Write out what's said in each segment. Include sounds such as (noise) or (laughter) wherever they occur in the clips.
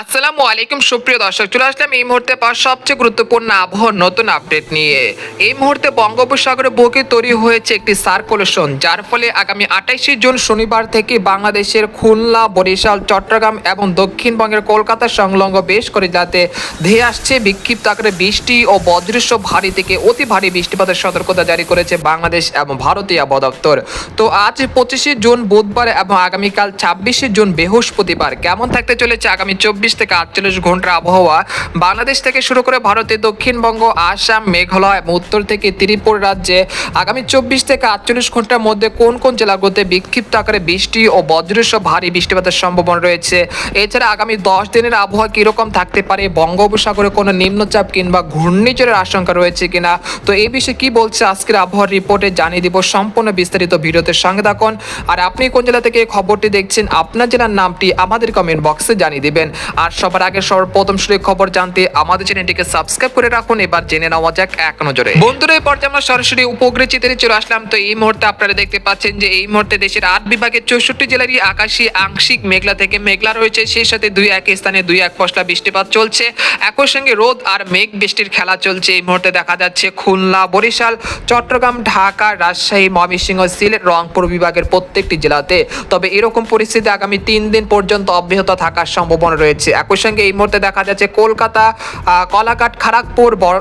আসসালামু আলাইকুম, সুপ্রিয় দর্শক, চলে আসলাম এই মুহূর্তে পাওয়া সবচেয়ে গুরুত্বপূর্ণ আবহাওয়ার নতুন আপডেট নিয়ে। এই মুহূর্তে বঙ্গোপসাগরে বুকে তৈরি হয়েছে একটি সার্কুলেশন যার ফলে আগামী আঠাইশে জুন শনিবার থেকে বাংলাদেশের খুলনা, বরিশাল, চট্টগ্রাম এবং দক্ষিণবঙ্গের কলকাতা সংলগ্ন বেশ করে যাতে ধেয়ে আসছে বিক্ষিপ্ত আকারে বৃষ্টি ও বজ্রস্ব ভারী থেকে অতি ভারী বৃষ্টিপাতের সতর্কতা জারি করেছে বাংলাদেশ এবং ভারতীয় আবহাওয়া দপ্তর। তো আজ পঁচিশে জুন বুধবার এবং আগামীকাল ছাব্বিশে জুন বৃহস্পতিবার কেমন থাকতে চলেছে আগামী চব্বিশ থেকে আটচল্লিশ ঘণ্টার আবহাওয়া বাংলাদেশ থেকে শুরু করে ভারতের দক্ষিণবঙ্গ, আসাম, মেঘালয় এবং উত্তর থেকে ত্রিপুর রাজ্যে আগামী চব্বিশ থেকে আটচল্লিশ ঘণ্টার মধ্যে কোন কোন জেলাগুলোতে বিক্ষিপ্ত আকারে বৃষ্টি ও বজ্রসহ ভারী বৃষ্টিপাতের সম্ভাবনা রয়েছে? এছাড়া আগামী দশ দিনের আবহাওয়া কীরকম থাকতে পারে? বঙ্গোপসাগরে কোনো নিম্নচাপ কিংবা ঘূর্ণিঝড়ের আশঙ্কা রয়েছে কিনা? তো এই বিষয়ে কি বলছে আজকের আবহাওয়ার রিপোর্টে জানিয়ে দিব সম্পূর্ণ বিস্তারিত ভিডিওতে সঙ্গে থাকুন। আর আপনি কোন জেলা থেকে খবরটি দেখছেন, আপনার জেলার নামটি আমাদের কমেন্ট বক্সে জানিয়ে দিবেন। আর সবার আগে সর্বপ্রথম শুরু খবর জানতে আমাদের চ্যানেলটিকে সাবস্ক্রাইব করে রাখুন। এবার জেনে নেওয়া যাক এক নজরে। বন্ধুরা এই পর্যায়ে আমরা সরাসরি উপগ্রহ চিত্রে চলে আসলাম। তো এই মুহূর্তে আপনারা দেখতে পাচ্ছেন যে এই মুহূর্তে দেশের আট বিভাগের চৌষট্টি জেলারই আকাশী, আংশিক মেঘলা থেকে মেঘলা রয়েছে। সেই সাথে দুই এক স্থানে দুই এক পশলা বৃষ্টিপাত চলছে। একই সঙ্গে রোদ আর মেঘ বৃষ্টির খেলা চলছে। এই মুহূর্তে দেখা যাচ্ছে খুলনা, বরিশাল, চট্টগ্রাম, ঢাকা, রাজশাহী, ময়মনসিংহ, সিলেট, রংপুর বিভাগের প্রত্যেকটি জেলাতে। তবে এরকম পরিস্থিতি আগামী তিন দিন পর্যন্ত অব্যাহত থাকার সম্ভাবনা রয়েছে। একই সঙ্গে এই মুহূর্তে দেখা যাচ্ছে কলকাতা আহ, কলাঘাট খড়গপুর বর-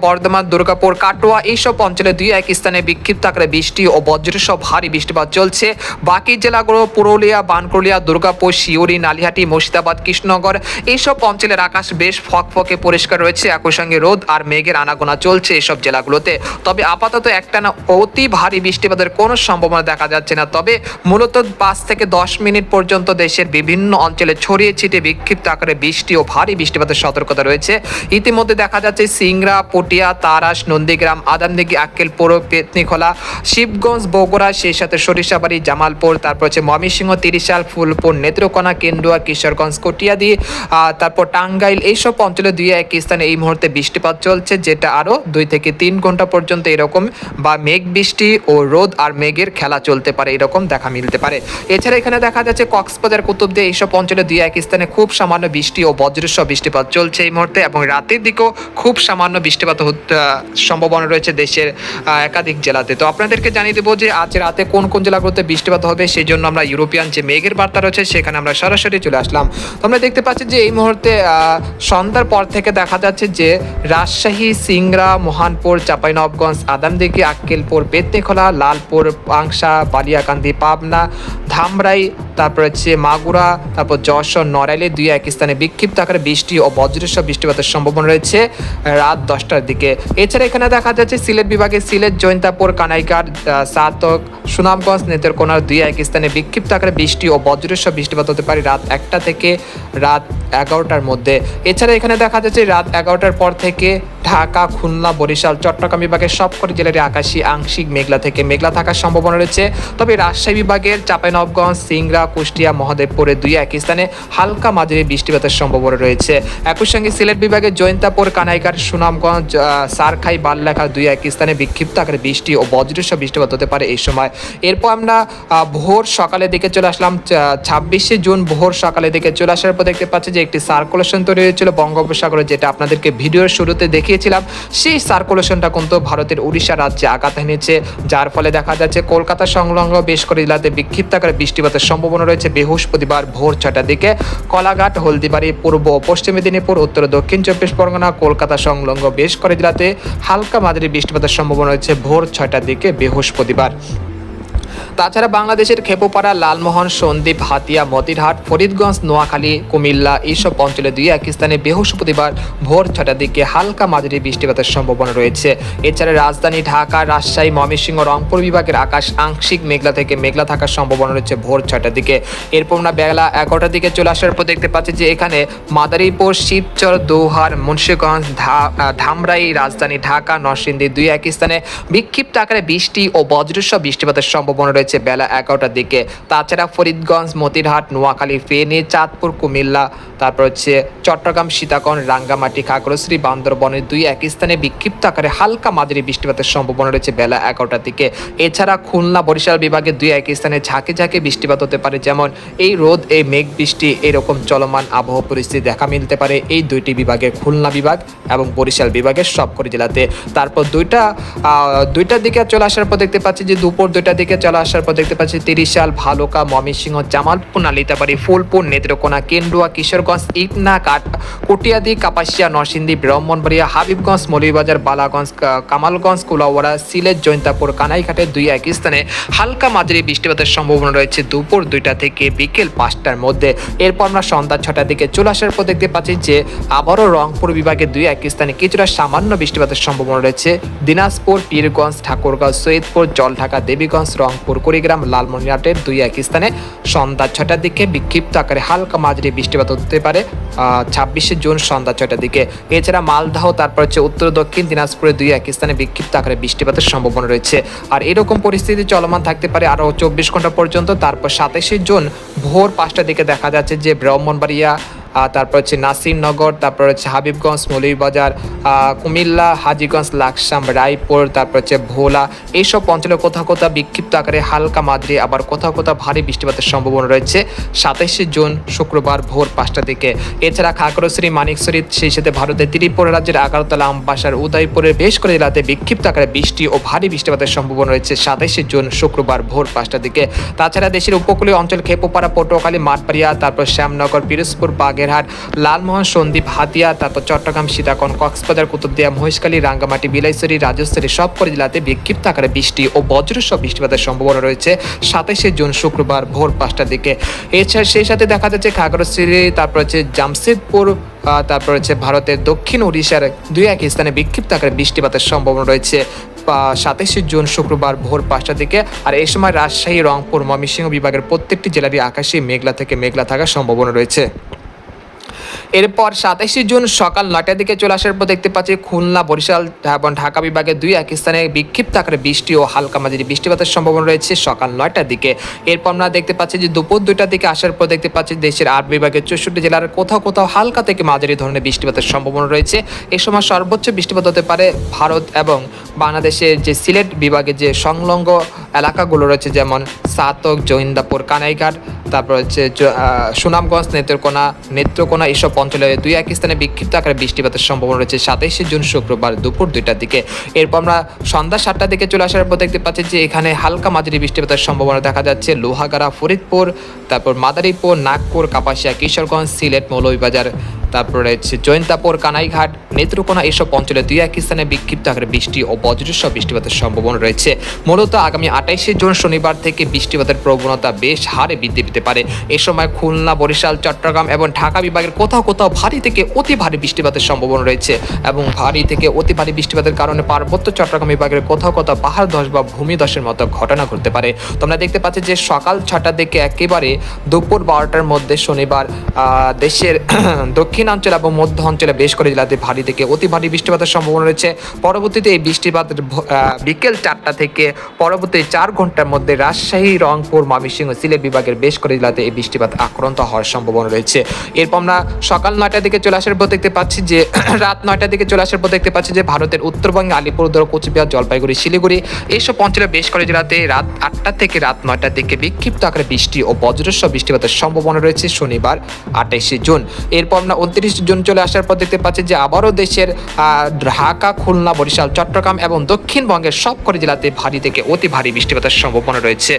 বর্ধমান দুর্গাপুর কাটোয়া এইসব অঞ্চলে দুই এক স্থানে বিক্ষিপ্ত আকারে বৃষ্টি ও বজ্রসহ ভারী বৃষ্টিপাত চলছে। বাকি জেলাগুলো পুরুলিয়া বানকরলিয়া দুর্গাপুর শিউরি নালিহাটি মুর্শিদাবাদ কৃষ্ণনগর এইসব অঞ্চলের আকাশ বেশ ফকফকে পরিষ্কার রয়েছে। একই সঙ্গে রোদ আর মেঘের আনাগোনা চলছে এসব জেলাগুলোতে। তবে আপাতত একটানা অতি ভারী বৃষ্টিপাতের কোনো সম্ভাবনা দেখা যাচ্ছে না। তবে মূলত পাঁচ থেকে দশ মিনিট পর্যন্ত দেশের বিভিন্ন অঞ্চলে ছড়িয়ে ছিটিয়ে বিক্ষিপ্ত আকারে বৃষ্টি ও ভারী বৃষ্টিপাতের সতর্কতা রয়েছে। ইতিমধ্যে দেখা যাচ্ছে সিংড়া, পটিয়া, তারাস, নন্দীগ্রাম, আদামদিঘি আক্কেলপুর পেতনিখোলা শিবগঞ্জ, বগুড়া সেই সাথে সরিষাবাড়ি, জামালপুর, তারপর হচ্ছে ময়মনসিংহ, তিরিশাল, ফুলপুর, নেত্রকোনা, কেন্দুয়া, কিশোরগঞ্জ, কটিয়াদি তারপর টাঙ্গাইল, এইসব অঞ্চলে দুই এক স্থানে এই মুহূর্তে বৃষ্টিপাত চলছে, যেটা আরও দুই থেকে তিন ঘণ্টা পর্যন্ত এরকম বা মেঘ বৃষ্টি ও রোদ আর মেঘের খেলা চলতে পারে, এরকম দেখা মিলতে পারে। এছাড়া এখানে দেখা যাচ্ছে কক্সবাজার, কুতুবদিয়া, এইসব অঞ্চলে দুই এক স্থানে খুব সামান্য বৃষ্টি ও বজ্রসহ বৃষ্টিপাত চলছে এই মুহূর্তে এবং রাতের দিকেও খুব সামান্য বৃষ্টিপাত সম্ভাবনা রয়েছে দেশের একাধিক জেলাতে। তো আপনাদেরকে জানিয়ে দেবো যে আজ রাতে কোন কোন জেলাগুলোতে বৃষ্টিপাত হবে সেই জন্য আমরা ইউরোপিয়ান যে মেঘের বার্তা রয়েছে সেখানে আমরা সরাসরি চলে আসলাম। তো আমরা দেখতে পাচ্ছি যে এই মুহূর্তে সন্ধ্যার পর থেকে দেখা যাচ্ছে যে রাজশাহী, সিংড়া, মহানপুর চাঁপাইনবগঞ্জ আদামদিঘি, আক্কেলপুর পেতনিখোলা লালপুর, পাংশা, বালিয়াকান্দি, পাবনা, ধামরাই তারপর হচ্ছে মাগুরা, তারপর যশোর, নড়াইলে দুই এক স্থানে বিক্ষিপ্ত আকারে বৃষ্টি ও বজ্রসহ বৃষ্টিপাতের সম্ভাবনা রয়েছে রাত দশটার দিকে। এছাড়া এখানে দেখা যাচ্ছে সিলেট বিভাগে সিলেট, জৈন্তাপুর কানাইকার সাতক, সুনামগঞ্জ, নেতেরকোনার দুই এক স্থানে বিক্ষিপ্ত আকারে বৃষ্টি ও বজ্রসহ বৃষ্টিপাত হতে পারে রাত একটা থেকে রাত এগারোটার মধ্যে। এছাড়া এখানে দেখা যাচ্ছে রাত এগারোটার পর থেকে ঢাকা, খুলনা, বরিশাল, চট্টগ্রাম বিভাগের সবকটি জেলার আকাশী, আংশিক মেঘলা থেকে মেঘলা থাকার সম্ভাবনা রয়েছে। তবে রাজশাহী বিভাগের চাঁপাইনবগঞ্জ সিংড়া, কুষ্টিয়া মহাদেবপুরে দুই এক স্থানে হালকা মাঝারি বৃষ্টিপাতের সম্ভাবনা রয়েছে। একই সঙ্গে সিলেট বিভাগের জৈন্তাপুর কানাইকার সুনামগঞ্জ সারখাই, বাল্লাখা দুই এক স্থানে বিক্ষিপ্ত আকারে বৃষ্টি ও বজ্রসহ বৃষ্টিপাত হতে পারে এই সময়। এরপর আমরা ভোর সকালের দিকে চলে আসলাম ছাব্বিশে জুন ভোর সকালের দিকে চলে আসার পর দেখতে পাচ্ছি যে একটি সার্কুলেশন তৈরি হয়েছিল বঙ্গোপসাগরে, যেটা আপনাদেরকে ভিডিওর শুরুতে দেখিয়েছিলাম, সেই সার্কুলেশনটা কিন্তু ভারতের উড়িষ্যা রাজ্যে আঘাত এনেছে, যার ফলে দেখা যাচ্ছে কলকাতা সংলগ্ন বেশ করে জেলাতে বিক্ষিপ্ত আকারে বৃষ্টিপাতের সম্ভাবনা রয়েছে। বৃহস্পতিবার ভোর ছটার দিকে কলাঘাট, হলদিবাড়ি, পূর্ব ও পশ্চিম মেদিনীপুর, উত্তর দক্ষিণ চব্বিশ পরগনা, কলকাতা সংলগ্ন বেশ করে জেলাতে হালকা মাঝারি বৃষ্টিপাতের সম্ভাবনা রয়েছে ভোর ছয়টার দিকে বৃহস্পতিবার। তাছাড়া বাংলাদেশের খেপোপাড়া, লালমোহন সন্দ্বীপ হাতিয়া, মতিরহাট, ফরিদগঞ্জ, নোয়াখালী, কুমিল্লা এইসব অঞ্চলে দুই এক স্থানে বৃহস্পতিবার ভোর ছটার দিকে হালকা মাঝারি বৃষ্টিপাতের সম্ভাবনা রয়েছে। এছাড়া রাজধানী ঢাকা, রাজশাহী, ময়মনসিংহ, রংপুর বিভাগের আকাশ আংশিক মেঘলা থেকে মেঘলা থাকার সম্ভাবনা রয়েছে ভোর ছটার দিকে। এরপর আমরা বেলা এগারোটার দিকে চলে আসার পর দেখতে পাচ্ছি যে এখানে মাদারীপুর, শিবচর, দৌহার, মুন্সীগঞ্জ ধামরাই, রাজধানী ঢাকা, নরসিংদী দুই এক স্থানে বিক্ষিপ্ত আকারে বৃষ্টি ও বজ্রস্ব বৃষ্টিপাতের সম্ভাবনা রয়েছে। রয়েছে বেলা এগারোটার দিকে। তাছাড়া ফরিদগঞ্জ, মতিরহাট, নোয়াখালী, ফেনী, চাঁদপুর, কুমিল্লা, তারপর হচ্ছে চট্টগ্রাম, সীতাকন, রাঙ্গামাটি খাগড়শ্রী বান্দরবনের দুই এক স্থানে বিক্ষিপ্ত আকারে হালকা মাঝারি বৃষ্টিপাতের সম্ভাবনা রয়েছে বেলা এগারোটার দিকে। এছাড়া খুলনা, বরিশাল বিভাগে দুই এক স্থানে ঝাঁকে ঝাঁকে বৃষ্টিপাত হতে পারে, যেমন এই রোদ, এই মেঘ বৃষ্টি, এরকম চলমান আবহাওয়া পরিস্থিতি দেখা মিলতে পারে এই দুইটি বিভাগে খুলনা বিভাগ এবং বরিশাল বিভাগের সবকটি জেলাতে। তারপর দুইটা দুইটার দিকে চলে আসার পর দেখতে পাচ্ছি যে দুপুর দুইটার দিকে চলে আসার পর দেখতে পাচ্ছি তিরিশাল ভালুকা, ময়মনসিংহ, জামালপুর, নালিতাবাড়ি, ফুলপুর, নেত্রকোনা কেন্ডুয়া কিশোরগঞ্জ ইটনা কাট কটিয়াদি, কাপাসিয়া, নরসিংদী, ব্রাহ্মণবাড়িয়া, হাবিবগঞ্জ, মৌলভীবাজার, বালাগঞ্জ কামালগঞ্জ, কুলাওয়াড়া, সিলেট, জৈন্তাপুর, কানাইঘাটে দুই এক স্থানে হালকা মাঝারি বৃষ্টিপাতের সম্ভাবনা রয়েছে দুপুর দুইটা থেকে বিকেল পাঁচটার মধ্যে। এরপর আমরা সন্ধ্যা ছটার দিকে চলে আসার পর দেখতে পাচ্ছি যে আবারও রংপুর বিভাগে দুই এক স্থানে কিছুটা সামান্য বৃষ্টিপাতের সম্ভাবনা রয়েছে। দিনাজপুর, পীরগঞ্জ, ঠাকুরগাঁও, সৈয়দপুর, জলঢাকা, দেবীগঞ্জ, রংপুর কুড়িগ্রাম লালমনিরহাটের দুই এক স্থানে সন্ধ্যা ছটার দিকে বিক্ষিপ্ত আকারে হালকা মাঝারি বৃষ্টিপাত হতে পারে ছাব্বিশে জুন সন্ধ্যা ছটার দিকে। এছাড়া মালদাহ, তারপর হচ্ছে উত্তর, দক্ষিণ দিনাজপুরে দুই এক স্থানে বিক্ষিপ্ত আকারে বৃষ্টিপাতের সম্ভাবনা রয়েছে। আর এরকম পরিস্থিতি চলমান থাকতে পারে আরও চব্বিশ ঘণ্টা পর্যন্ত। তারপর সাতাশে জুন ভোর পাঁচটার দিকে দেখা যাচ্ছে যে ব্রাহ্মণবাড়িয়া তারপর হচ্ছে নাসিরনগর, তারপর হচ্ছে হাবিবগঞ্জ, মৌলভীবাজার কুমিল্লা, হাজিগঞ্জ, লাকসাম, রায়পুর, তারপর হচ্ছে ভোলা। এইসব অঞ্চলে কোথাও কোথাও বিক্ষিপ্ত আকারে হালকা মাদ্রি আবার কোথাও কোথাও ভারী বৃষ্টিপাতের সম্ভাবনা রয়েছে। সাতাশে জুন, শুক্রবার ভোর পাঁচটা দিকে। এছাড়া খাগড়শ্রী মানিকশ্বরী সেই সাথে ভারতের ত্রিপুরা রাজ্যের আগারতলা, আমবাসার উদয়পুরের বেশ করে জেলাতে বিক্ষিপ্ত আকারে বৃষ্টি ও ভারী বৃষ্টিপাতের সম্ভাবনা রয়েছে সাতাশে জুন, শুক্রবার ভোর পাঁচটার দিকে। তাছাড়া দেশের উপকূলীয় অঞ্চল খেপুপাড়া, পটুয়াখালী, মাঠবাড়িয়া, তারপর শ্যামনগর, পিরোজপুর বাগেরহাট, লালমোহন সন্দ্বীপ হাতিয়া, তারপর চট্টগ্রাম সীতাকন কক্সবাজার, কুতুবদিয়া, মহেশখালী, রাঙ্গামাটি, বিলাইছড়ি রাজস্থলী সবকটি জেলাতে বিক্ষিপ্ত আকারে বৃষ্টি ও বজ্রসহ বৃষ্টিপাতের সম্ভাবনা রয়েছে সাতাশে জুন শুক্রবার ভোর পাঁচটার দিকে। এছাড়া সেই সাথে দেখা যাচ্ছে খাগড়শ্রী তারপর হচ্ছে জামশেদপুর তারপর হচ্ছে ভারতের দক্ষিণ উড়িষ্যার দুই এক স্থানে বিক্ষিপ্ত আকারে বৃষ্টিপাতের সম্ভাবনা রয়েছে সাতাশে জুন শুক্রবার ভোর পাঁচটার দিকে। আর এই সময় রাজশাহী, রংপুর, ময়মনসিংহ বিভাগের প্রত্যেকটি জেলারই আকাশে মেঘলা থেকে মেঘলা থাকার সম্ভাবনা রয়েছে। এরপর সাতাশে জুন সকাল নয়টার দিকে চলে আসার পর দেখতে পাচ্ছি খুলনা, বরিশাল এবং ঢাকা বিভাগে দুই এক স্থানে বিক্ষিপ্ত আকারে বৃষ্টি ও হালকা মাঝারি বৃষ্টিপাতের সম্ভাবনা রয়েছে সকাল নয়টার দিকে। এরপর আমরা দেখতে পাচ্ছি যে দুপুর দুইটার দিকে আসার পর দেখতে পাচ্ছি দেশের আট বিভাগের চৌষট্টি জেলার কোথাও কোথাও হালকা থেকে মাঝারি ধরনের বৃষ্টিপাতের সম্ভাবনা রয়েছে। এ সময় সর্বোচ্চ বৃষ্টিপাত হতে পারে ভারত এবং বাংলাদেশের যে সিলেট বিভাগে যে সংলগ্ন এলাকাগুলো রয়েছে যেমন সাতক, জৈন্দাপুর, কানাইঘাট তারপর হচ্ছে সুনামগঞ্জ নেত্রকোনা নেত্রকোনা এসব অঞ্চলে দুই এক স্থানে বিক্ষিপ্ত আকারে বৃষ্টিপাতের সম্ভাবনা রয়েছে। সাতাইশে জুন শুক্রবার দুপুর দুইটার দিকে। এরপর আমরা সন্ধ্যা সাতটার দিকে চলে আসার পর দেখতে পাচ্ছি যে এখানে হালকা মাঝারি বৃষ্টিপাতের সম্ভাবনা দেখা যাচ্ছে। লোহাগাড়া, ফরিদপুর, তারপর মাদারীপুর, নাগপুর, কাপাসিয়া, কিশোরগঞ্জ, সিলেট, মৌলভীবাজার, তারপরে হচ্ছে জৈন্তাপুর, কানাইঘাট নেত্রকোনা এসব অঞ্চলে দুই এক স্থানে বিক্ষিপ্ত আকারে বৃষ্টি ও বজ্রসহ বৃষ্টিপাতের সম্ভাবনা রয়েছে। মূলত আগামী আঠাইশে জুন শনিবার থেকে বৃষ্টিপাতের প্রবণতা বেশ হারে বৃদ্ধি পেতে পারে। এ সময় খুলনা, বরিশাল, চট্টগ্রাম এবং ঢাকা বিভাগের কোথাও কোথাও ভারী থেকে অতি ভারী বৃষ্টিপাতের সম্ভাবনা রয়েছে এবং ভারী থেকে অতি ভারী বৃষ্টিপাতের কারণে পার্বত্য চট্টগ্রাম বিভাগের কোথাও কোথাও পাহাড় ধস বা ভূমিধসের মতো ঘটনা ঘটতে পারে। তোমরা দেখতে পাচ্ছ যে সকাল ছটার থেকে একেবারে দুপুর বারোটার মধ্যে শনিবার দেশের (clears throat) দক্ষিণাঞ্চল এবং মধ্য অঞ্চলে বেশ করে জেলাতে ভারী থেকে অতি ভারী বৃষ্টিপাতের সম্ভাবনা রয়েছে। পরবর্তীতে এই বৃষ্টিপাত বিকেল চারটা থেকে পরবর্তী চার ঘণ্টার মধ্যে রাজশাহী, রংপুর, ময়মনসিংহ, সিলেট বিভাগের বেশ করে জেলাতে এই বৃষ্টিপাত আক্রান্ত হওয়ার সম্ভাবনা রয়েছে। এরপর আমরা সকাল নয়টার দিকে চলে আসার পর দেখতে পাচ্ছি যে, (clears throat) রাত নয়টার দিকে চলে আসার পর দেখতে পাচ্ছি যে, ভারতের উত্তরবঙ্গে, আলিপুরদুয়ার, কোচবিহার, জলপাইগুড়ি, শিলিগুড়ি এইসব অঞ্চলে বেশ করে জেলাতে রাত আটটা থেকে রাত নয়টার দিকে বিক্ষিপ্ত আকারে বৃষ্টি ও বজ্রস্ব বৃষ্টিপাতের সম্ভাবনা রয়েছে শনিবার আঠাইশে জুন। এরপর আমরা উনত্রিশ জুন চলে আসার পর দেখতে পাচ্ছি যে, আবারও দেশের ঢাকা, খুলনা, বরিশাল, চট্টগ্রাম এবং দক্ষিণবঙ্গের সবকটি জেলাতে ভারী থেকে অতি ভারী বৃষ্টিপাতের সম্ভাবনা রয়েছে।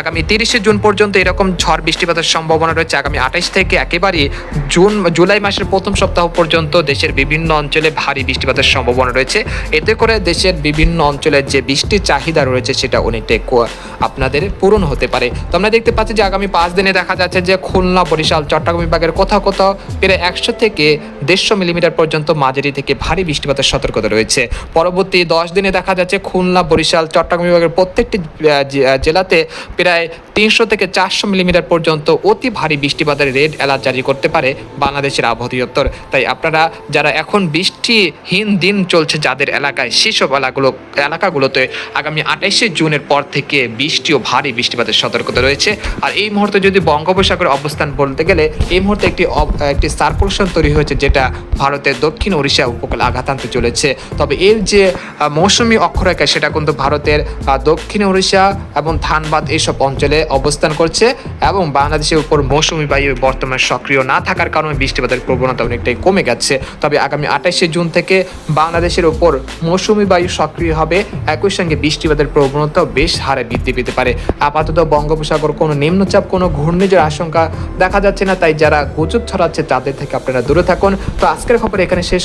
আগামী তিরিশে জুন পর্যন্ত এরকম ঝড় বৃষ্টিপাতের সম্ভাবনা রয়েছে। আগামী আঠাইশ থেকে একেবারে জুন, জুলাই মাসের প্রথম সপ্তাহ পর্যন্ত দেশের বিভিন্ন অঞ্চলে ভারী বৃষ্টিপাতের সম্ভাবনা রয়েছে। এতে করে দেশের বিভিন্ন অঞ্চলের যে বৃষ্টির চাহিদা রয়েছে সেটা অনেকটাই আপনাদের পূরণ হতে পারে। তো আমরা দেখতে পাচ্ছি যে আগামী পাঁচ দিনে দেখা যাচ্ছে যে খুলনা, বরিশাল, চট্টগ্রাম বিভাগের কোথাও কোথাও প্রায় একশো থেকে দেড়শো মিলিমিটার পর্যন্ত মাঝারি থেকে ভারী বৃষ্টিপাতের সতর্কতা রয়েছে। পরবর্তী দশ দিনে দেখা যাচ্ছে খুলনা, বরিশাল, চট্টগ্রাম বিভাগের প্রত্যেকটি জেলাতে প্রায় তিনশো থেকে চারশো মিলিমিটার পর্যন্ত অতি ভারী বৃষ্টিপাতের রেড অ্যালার্ট জারি করতে পারে বাংলাদেশের আবহাওয়া দপ্তর। তাই আপনারা যারা এখন বৃষ্টিহীন দিন চলছে যাদের এলাকায়, সেসব এলাকাগুলো, এলাকাগুলোতে আগামী আঠাইশে জুনের পর থেকে বৃষ্টি ও ভারী বৃষ্টিপাতের সতর্কতা রয়েছে। আর এই মুহূর্তে যদি বঙ্গোপসাগরের অবস্থান বলতে গেলে, এই মুহূর্তে একটি একটি সার্কুলেশন তৈরি হয়েছে যেটা ভারতের দক্ষিণ ওড়িশা উপকূলে আঘাত আনতে চলেছে। তবে এর যে মৌসুমি অক্ষরেখা, সেটা কিন্তু ভারতের দক্ষিণ ওড়িশা এবং ধানবাদ এইসব অঞ্চলে অবস্থান করছে এবং বাংলাদেশের উপর মৌসুমী বায়ু বর্তমানে সক্রিয় না থাকার কারণে বৃষ্টিপাতের প্রবণতা অনেকটাই কমে গেছে। তবে আগামী আঠাশে জুন থেকে বাংলাদেশের উপর মৌসুমি বায়ু সক্রিয় হবে, একই সঙ্গে বৃষ্টিপাতের প্রবণতাও বেশ হারে বৃদ্ধি পেতে পারে। আপাতত বঙ্গোপসাগর কোনো নিম্নচাপ, কোনো ঘূর্ণিঝড় আশঙ্কা দেখা যাচ্ছে না, তাই যারা গুজব ছড়াচ্ছে তাদের থেকে আপনারা দূরে থাকুন। তো আজকের খবর এখানে শেষ